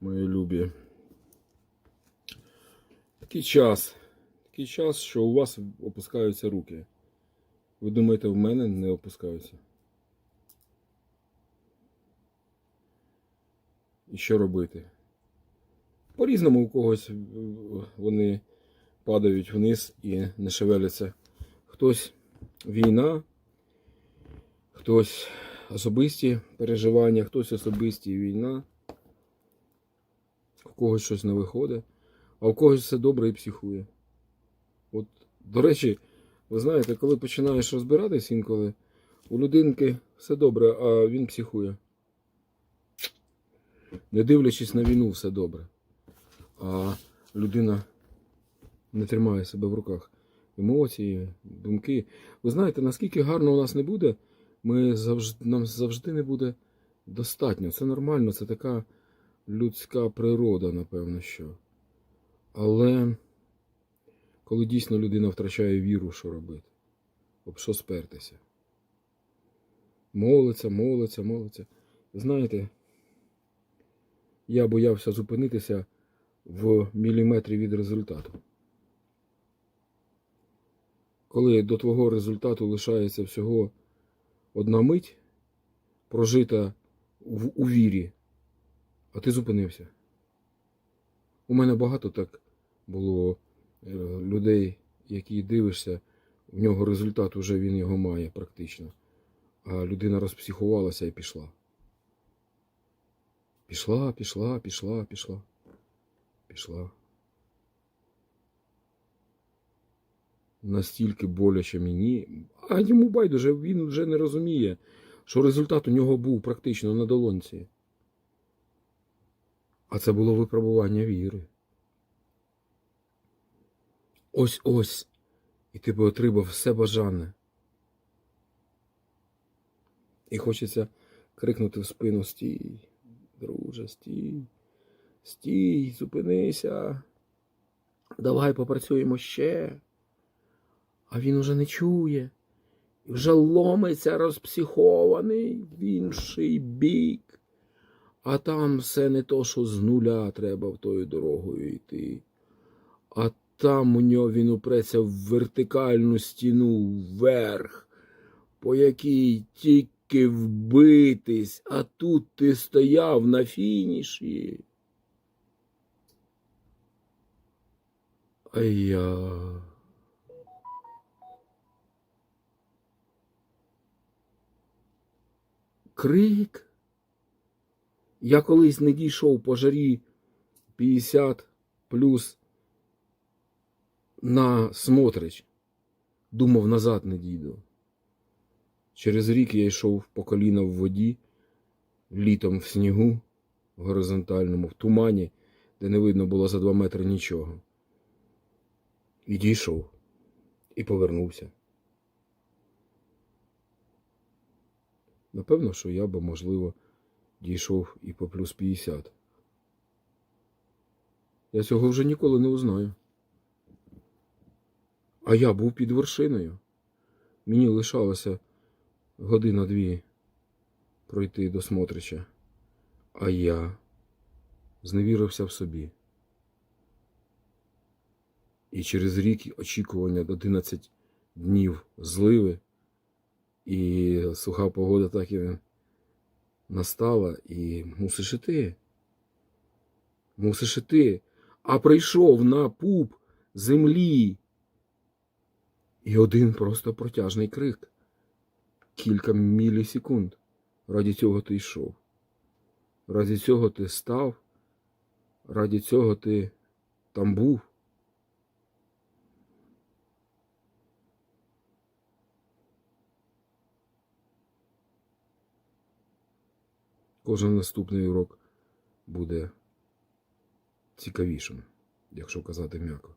мої любі. Такий час. Такий час, що у вас опускаються руки. Ви думаєте, в мене не опускаються? І що робити? По-різному у когось е, вони падають вниз і не шевеляться. Хтось війна, хтось особисті переживання, хтось особисті війна. Когось щось не виходить, а у когось все добре і психує. От, до речі, ви знаєте, коли починаєш розбиратись інколи, у людинки все добре, а він психує. Не дивлячись на війну, все добре. А людина не тримає себе в руках. Емоції, думки. Ви знаєте, наскільки гарно у нас не буде, ми завжди, нам завжди не буде достатньо. Це нормально, це така людська природа, напевно, що. Але коли дійсно людина втрачає віру, що робити? Об що спертися? Молиться, молиться, молиться. Знаєте, я боявся зупинитися в міліметрі від результату. Коли до твого результату лишається всього одна мить, прожита в, у вірі, а ти зупинився. У мене багато так було е, людей, які дивишся, в нього результат уже він його має практично. А людина розпсихувалася і пішла. Пішла, пішла, пішла, пішла. Пішла. Настільки боляче мені, а йому байдуже, він вже не розуміє, що результат у нього був практично на долонці. А це було випробування віри. Ось ось. І ти би отримав все бажане. І хочеться крикнути в спину стій, друже, стій, стій, зупинися. Давай попрацюємо ще. А він уже не чує. І вже ломиться розпсихований в інший бік. А там все не то, що з нуля треба в тою дорогою йти. А там у нього він упреться в вертикальну стіну вверх, по якій тільки вбитись, а тут ти стояв на фініші. А я. Крик. Я колись не дійшов по жарі 50 плюс на Смотрич. Думав, назад не дійду. Через рік я йшов по коліна в воді, літом в снігу, горизонтальному, в тумані, де не видно було за два метри нічого. І дійшов, і повернувся. Напевно, що я би, можливо, дійшов і по плюс 50. Я цього вже ніколи не узнаю. А я був під вершиною. Мені лишалося година-дві пройти до Смотрича. А я зневірився в собі. І через рік очікування 11 днів зливи і суха погода так і настала, і мусиш іти. Мусиш іти. А прийшов на пуп землі. І один просто протяжний крик. Кілька мілісекунд. Раді цього ти йшов. Раді цього ти став. Раді цього ти там був. Кожен наступний урок буде цікавішим, якщо казати м'яко.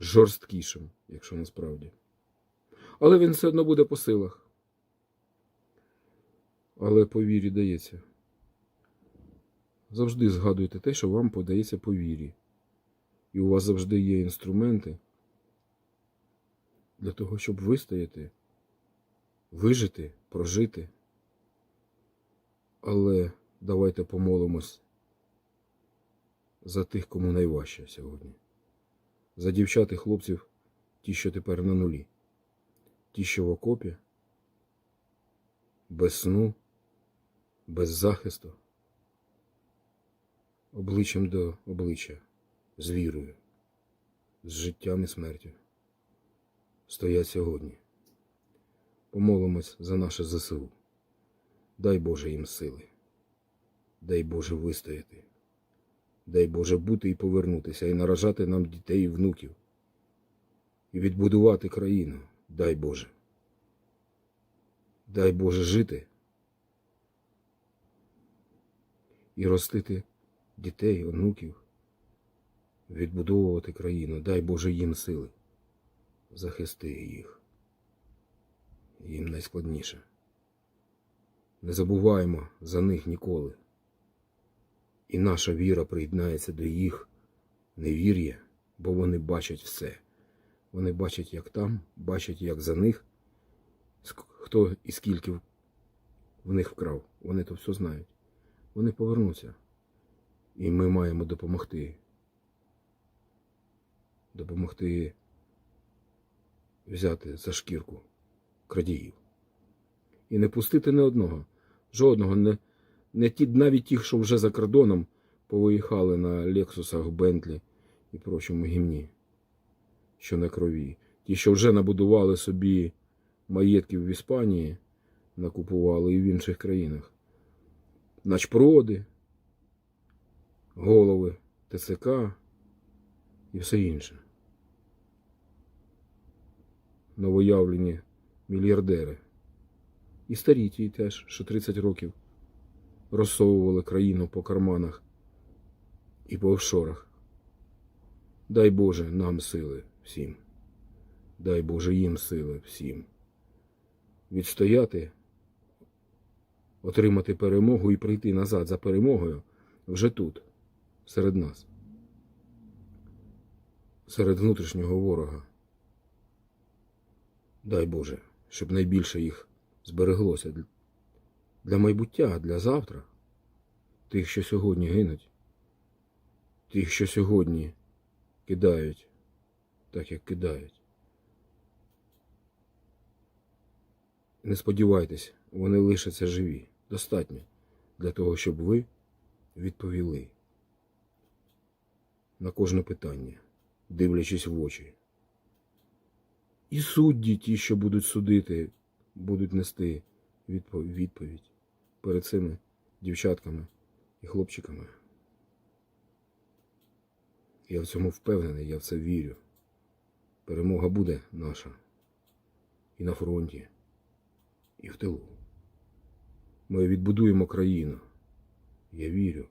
Жорсткішим, якщо насправді. Але він все одно буде по силах. Але по вірі дається. Завжди згадуйте те, що вам подається по вірі. І у вас завжди є інструменти для того, щоб вистояти, вижити, прожити. Але давайте помолимось за тих, кому найважче сьогодні. За дівчат і хлопців, ті, що тепер на нулі, ті, що в окопі, без сну, без захисту, обличчям до обличчя, з вірою, з життям і смертю. Стоять сьогодні. Помолимось за наше ЗСУ. Дай Боже їм сили. Дай Боже вистояти. Дай Боже бути і повернутися, і наражати нам дітей і внуків, і відбудувати країну. Дай Боже. Дай Боже жити і ростити дітей, онуків, відбудовувати країну. Дай Боже їм сили. Захисти їх. Їм найскладніше. Не забуваємо за них ніколи. І наша віра приєднається до їх невір'я, бо вони бачать все. Вони бачать, як там, бачать, як за них, хто і скільки в- них вкрав. Вони то все знають. Вони повернуться. І ми маємо допомогти. Допомогти взяти за шкірку крадіїв. І не пустити не одного, жодного, не, не ті, навіть тих, що вже за кордоном повиїхали на Лексусах, Бентлі і прочому гімні, що на крові. Ті, що вже набудували собі маєтків в Іспанії, накупували і в інших країнах. Начпроди, голови ТЦК і все інше. Новоявлені мільярдери. І старі ті теж, що 30 років розсовували країну по карманах і по офшорах. Дай Боже нам сили всім. Дай Боже їм сили всім. Відстояти, отримати перемогу і прийти назад за перемогою вже тут, серед нас, серед внутрішнього ворога. Дай Боже, щоб найбільше їх збереглося для- майбуття, для завтра, тих, що сьогодні гинуть, тих, що сьогодні кидають, так як кидають. Не сподівайтесь, вони лишаться живі. Достатньо для того, щоб ви відповіли на кожне питання, дивлячись в очі. І судді, ті, що будуть судити, будуть нести відпо- відповідь перед цими дівчатками і хлопчиками. Я в цьому впевнений, я в це вірю. Перемога буде наша і на фронті, і в тилу. Ми відбудуємо країну. Я вірю.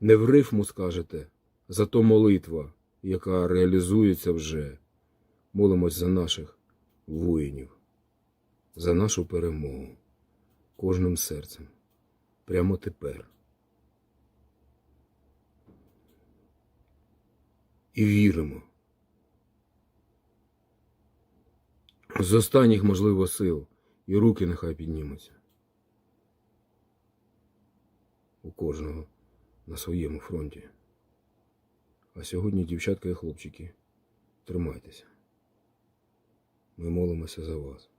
Не в рифму скажете, зато молитва, яка реалізується вже. Молимось за наших воїнів, за нашу перемогу кожним серцем. Прямо тепер. І віримо. З останніх, можливо, сил і руки нехай піднімуться. У кожного на своєму фронті. А сьогодні, дівчатка і хлопчики, тримайтеся. Ми молимося за вас,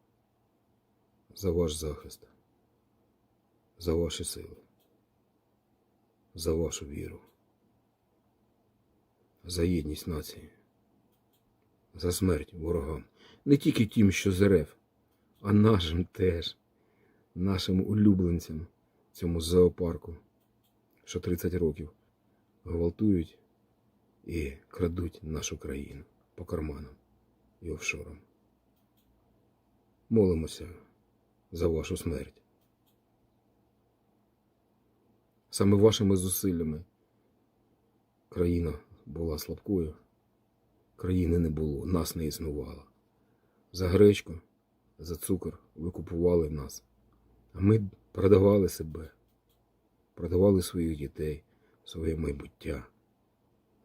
за ваш захист, за ваші сили, за вашу віру, за єдність нації, за смерть ворогам. Не тільки тим, що з РФ, а нашим теж, нашим улюбленцям цьому зоопарку, що 30 років гвалтують і крадуть нашу країну по карманам і офшорам. Молимося за вашу смерть. Саме вашими зусиллями країна була слабкою, країни не було, нас не існувало. За гречку, за цукор ви купували нас, а ми продавали себе, продавали своїх дітей, своє майбуття.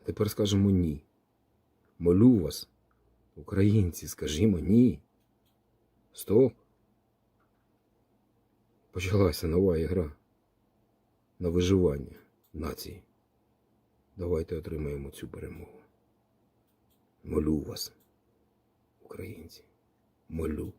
Тепер скажемо ні. Молю вас, українці, скажімо ні. Стоп. Почалася нова ігра. на виживання нації. Давайте отримаємо цю перемогу. Молю вас, українці, молю.